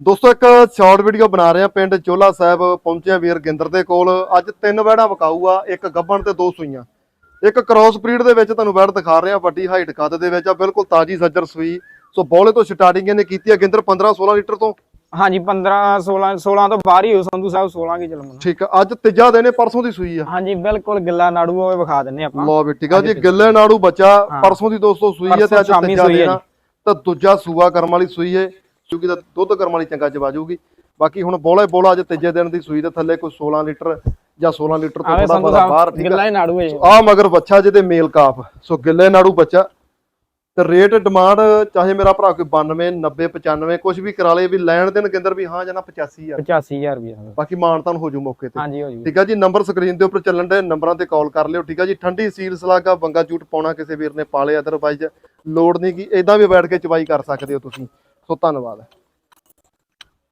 ਦੋਸਤੋ ਇੱਕ short video ਬਣਾ ਰਹੇ ਆ ਪਿੰਡ ਚੋਲਾ ਸਾਹਿਬ ਪਹੁੰਚਿਆ ਵੀਰ ਗਿੰਦਰ ਦੇ ਕੋਲ। ਅੱਜ ਤਿੰਨ ਵੈੜਾਂ ਵਿਕਾਊ ਆ ਇੱਕ ਗੱਬਣ ਤੇ ਦੋ ਸੂਈਆਂ। ਇੱਕ ਕ੍ਰਾਸ ਬਰੀਡ ਦੇ ਵਿੱਚ ਤੁਹਾਨੂੰ ਵੈੜ ਦਿਖਾ ਰਹੇ ਆ ਵੱਡੀ ਹਾਈਟ ਕੱਦ ਦੇ ਵਿੱਚ ਆ। ਬਿਲਕੁਲ ਤਾਜੀ ਸੱਜਰ ਸੂਈ। ਸੋ ਬੋਲੇ ਤੋਂ ਸਟਾਰਟਿੰਗ ਇਹਨੇ ਕੀਤੀ ਆ। ਗਿੰਦਰ 15 16 ਲੀਟਰ ਤੋਂ? ਹਾਂਜੀ 15 16 16 ਤੋਂ ਬਾਹਰ ਹੀ ਹੋ। ਸੰਧੂ ਸਾਹਿਬ 16 ਕੀ ਚਲੋ ਠੀਕ ਆ। ਅੱਜ ਤੀਜਾ ਦਿਨ ਇਹ ਪਰਸੋਂ ਦੀ ਸੂਈ ਆ। ਹਾਂਜੀ ਬਿਲਕੁਲ ਗਿੱਲਾ ਨਾੜੂ ਉਹ ਵਿਖਾ ਦਿੰਨੇ ਆਪਾਂ। ਲਓ ਵੀ ਠੀਕ ਆ ਜੀ। ਗਿੱਲੇ ਨਾੜੂ ਬੱਚਾ। ਪਰਸੋਂ ਦੀ ਦੋਸਤੋ ਸੂਈ ਹੈ ਤੇ ਅੱਜ ਤੀਜਾ ਦਿਨ ਆ। ਤਾਂ ਦੂਜਾ ਸੂਆ ਕਰਮ ਵਾਲੀ ਸੂਈ ਹੈ ਕਿਉਂਕਿ ਦਾ ਦੁੱਧ ਕਰਮ ਵਾਲੀ ਚੰਗਾ ਚਵਾ ਜਾਊਗੀ ਬਾਕੀ ਹੁਣ ਬੋਲਾ ਬੋਲਾ ਅੱਜ ਤੀਜੇ ਦਿਨ ਦੀ ਸੂਈ ਦੇ ਥੱਲੇ ਕੋਈ 16 ਲੀਟਰ ਜਾਂ 16 ਲੀਟਰ ਤੋਂ ਥੋੜਾ ਬਹੁਤਾ ਬਾਹਰ ਠੀਕ ਗਿੱਲਾ ਨਾੜੂ ਹੈ ਆ ਮਗਰ ਬੱਚਾ ਜਿਹਦੇ ਮੇਲ ਕਾਫ। ਸੋ ਗਿੱਲੇ ਨਾੜੂ ਬੱਚਾ। ਤੇ ਰੇਟ ਡਿਮਾਂਡ ਚਾਹੇ ਮੇਰਾ ਭਰਾ ਕੋਈ 92 90 95 ਕੁਝ ਵੀ ਕਰਾ ਲੇ ਵੀ ਲੈਣ ਦੇਣ ਕਿੰਦਰ ਵੀ ਹਾਂ ਜਨਾ 85000 85000 ਰੁਪਏ ਬਾਕੀ ਮਾਨਤਾਨ ਹੋ ਜੂ ਮੌਕੇ ਤੇ। ਹਾਂਜੀ ਹੋ ਜੂ। ਠੀਕ ਆ ਜੀ ਨੰਬਰ ਸਕਰੀਨ ਦੇ ਉੱਪਰ ਚੱਲਣ ਦੇ ਨੰਬਰਾਂ ਤੇ ਕਾਲ ਕਰ ਲਿਓ ਠੀਕ ਆ ਜੀ। ਠੰਡੀ ਸੀਲ ਸਲਾਗਾ ਬੰਗਾ ਝੂਟ ਪਾਉਣਾ ਕਿਸੇ ਵੀਰ ਨੇ ਪਾ ਲਿਆ ਅਦਰਵਾਈਜ਼ ਲੋੜ ਨਹੀਂ ਕਿ ਇਦਾਂ ਵੀ ਬੈਠ ਕੇ ਚਵਾਈ ਕਰ ਸਕਦੇ ਹੋ ਤੁਸੀਂ। ਸੋ ਧੰਨਵਾਦ।